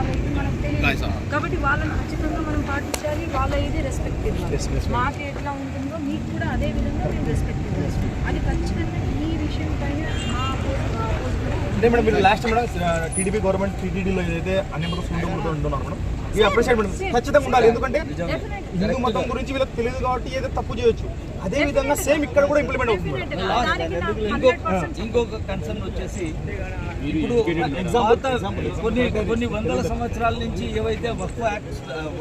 వాళ్ళ ఇది మనకు తెలియదు. కాబట్టి వాళ్ళని ఖచ్చితంగా మనం పాటించాలి వాళ్ళ ఇది రెస్పెక్ట్ ఇవ్వాలి. మాకు ఎట్లా ఉంటుందో మీకు కూడా అదే విధంగా మేము రెస్పెక్ట్ ఇవ్వాలి. అది ఖచ్చితంగా ఈ విషయం పైన మా పోస్ట్ మా పోస్ట్ కూడా అంటే మేడం మీరు లాస్ట్ మేడం టీడీపీ గవర్నమెంట్ టీటీడీలో ఏదైతే అన్ని మతం సుందరములతో ఉంటున్నారు మేడం ఈ అప్రిషియేట్ మేడం. ఖచ్చితంగా ఉండాలి. ఎందుకంటే. హిందూ మతం గురించి వీళ్ళకి తెలియదు కాబట్టి ఏదో తప్పు చేయొచ్చు. అదే విధంగా సేమ్ ఇక్కడ కూడా ఇంప్లిమెంట్ అవుతుంది మేడం. Definitely. దానికి నాకు ఇంకో 100% ఇంకొక కన్సర్న్ వచ్చేసి ఇప్పుడు కొన్ని కొన్ని వందల సంవత్సరాల నుంచి ఏవైతే వస్తు యాక్ట్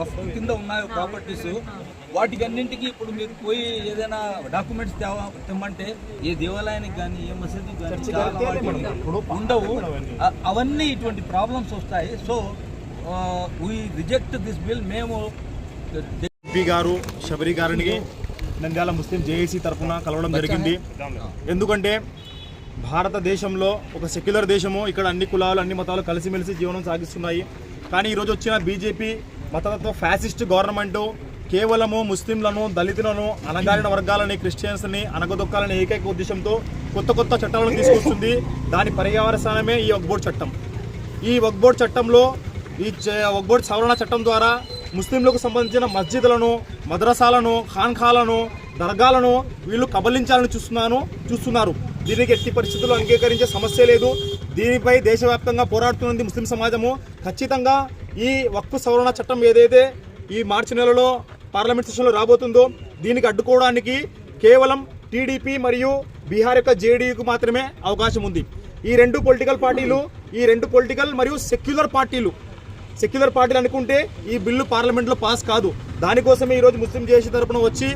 వస్తు కింద ఉన్నాయో ప్రాపర్టీస్ వాటికి అన్నింటికి ఇప్పుడు మీరు పోయి ఏదైనా డాక్యుమెంట్స్ తేవ తెమ్మంటే ఏ దేవాలయానికి కానీ ఏ మసీదు కానీ ఉండవు. అవన్నీ. ఇటువంటి ప్రాబ్లమ్స్ వస్తాయి. So we reject this bill మేము ఎంపీ గారు శబరి గారిని నంద్యాల ముస్లిం జేఏసీ తరఫున కలవడం జరిగింది. ఎందుకంటే భారతదేశంలో ఒక సెక్యులర్ దేశము. ఇక్కడ అన్ని కులాలు అన్ని మతాలు కలిసిమెలిసి జీవనం సాగిస్తున్నాయి. కానీ ఈరోజు వచ్చిన బీజేపీ మతతత్వ ఫ్యాసిస్ట్ గవర్నమెంట్ కేవలము ముస్లింలను దళితులను అణగారిన వర్గాలని క్రిస్టియన్స్ని అనగదొక్కాలనే ఏకైక ఉద్దేశంతో కొత్త కొత్త చట్టాలను తీసుకొస్తుంది. దాని పర్యావరసానమే ఈ వక్బోర్డ్ చట్టం. ఈ వక్బోర్డ్ చట్టంలో ఈ చ- వక్బోర్డ్ సవరణ చట్టం ద్వారా ముస్లింలకు సంబంధించిన మస్జిద్లను మద్రసాలను ఖాన్ఖాలను దర్గాలను వీళ్ళు కబలించాలని చూస్తున్నాను చూస్తున్నారు. దీనికి ఎట్టి పరిస్థితుల్లో అంగీకరించే సమస్య లేదు. దీనిపై దేశవ్యాప్తంగా పోరాడుతున్నది ముస్లిం సమాజము. ఖచ్చితంగా ఈ వక్ఫ్ సవరణ చట్టం ఏదైతే ఈ మార్చి నెలలో పార్లమెంట్ సెషన్లో రాబోతుందో దీనికి అడ్డుకోవడానికి కేవలం టీడీపీ మరియు బీహార్ యొక్క జేడీయూకు మాత్రమే అవకాశం ఉంది. ఈ రెండు పొలిటికల్ పార్టీలు ఈ రెండు పొలిటికల్ మరియు సెక్యులర్ పార్టీలు సెక్యులర్ పార్టీలు అనుకుంటే ఈ బిల్లు పార్లమెంట్లో పాస్ కాదు. దానికోసమే ఈరోజు ముస్లిం జేసీ తరపున వచ్చి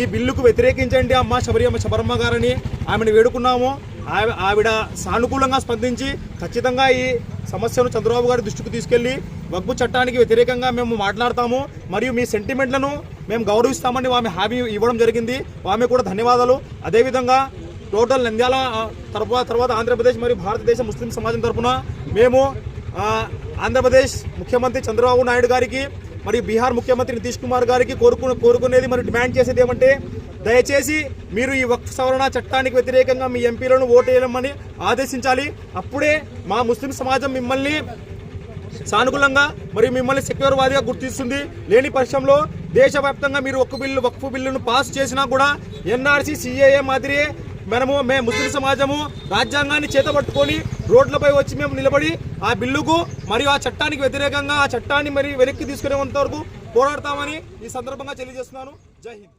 ఈ బిల్లుకు వ్యతిరేకించండి అమ్మ శబరియమ్మ శబరమ్మ గారని ఆమెను వేడుకున్నాము. ఆవి- ఆవిడ సానుకూలంగా స్పందించి ఖచ్చితంగా ఈ సమస్యను చంద్రబాబు గారి దృష్టికి తీసుకెళ్ళి వగ్గు చట్టానికి వ్యతిరేకంగా మేము మాట్లాడతాము మరియు మీ సెంటిమెంట్లను మేము గౌరవిస్తామని ఆమె హామీ ఇవ్వడం జరిగింది. ఆమె కూడా ధన్యవాదాలు. అదేవిధంగా టోటల్ నంద్యాల తర్వాత తర్వాత ఆంధ్రప్రదేశ్ మరియు భారతదేశ ముస్లిం సమాజం తరఫున మేము ఆంధ్రప్రదేశ్ ముఖ్యమంత్రి చంద్రబాబు నాయుడు గారికి మరి బీహార్ ముఖ్యమంత్రి నితీష్ కుమార్ గారికి కోరుకు కోరుకునేది మరియు డిమాండ్ చేసేది ఏమంటే దయచేసి మీరు ఈ వక్ఫ్ సవరణ చట్టానికి వ్యతిరేకంగా మీ ఎంపీలను ఓటు వేయమని ఆదేశించాలి. అప్పుడే మా ముస్లిం సమాజం మిమ్మల్ని సానుకూలంగా మరియు మిమ్మల్ని సెక్యూర్వాదిగా గుర్తిస్తుంది. లేని పక్షంలో దేశవ్యాప్తంగా మీరు ఒక్క బిల్లు వక్ఫ్ బిల్లును పాస్ చేసినా కూడా ఎన్ఆర్సీ సిఏఏ మాదిరి మనము మే ముస్లిం సమాజము రాజ్యాంగాన్ని చేతబట్టుకొని రోడ్లపై వచ్చి మేము నిలబడి ఆ బిల్లుకు మరియు ఆ చట్టానికి వ్యతిరేకంగా ఆ చట్టాన్ని మరి వెనక్కి తీసుకునేంత వరకు పోరాడతామని ఈ సందర్భంగా తెలియజేస్తున్నాను. జై హింద్.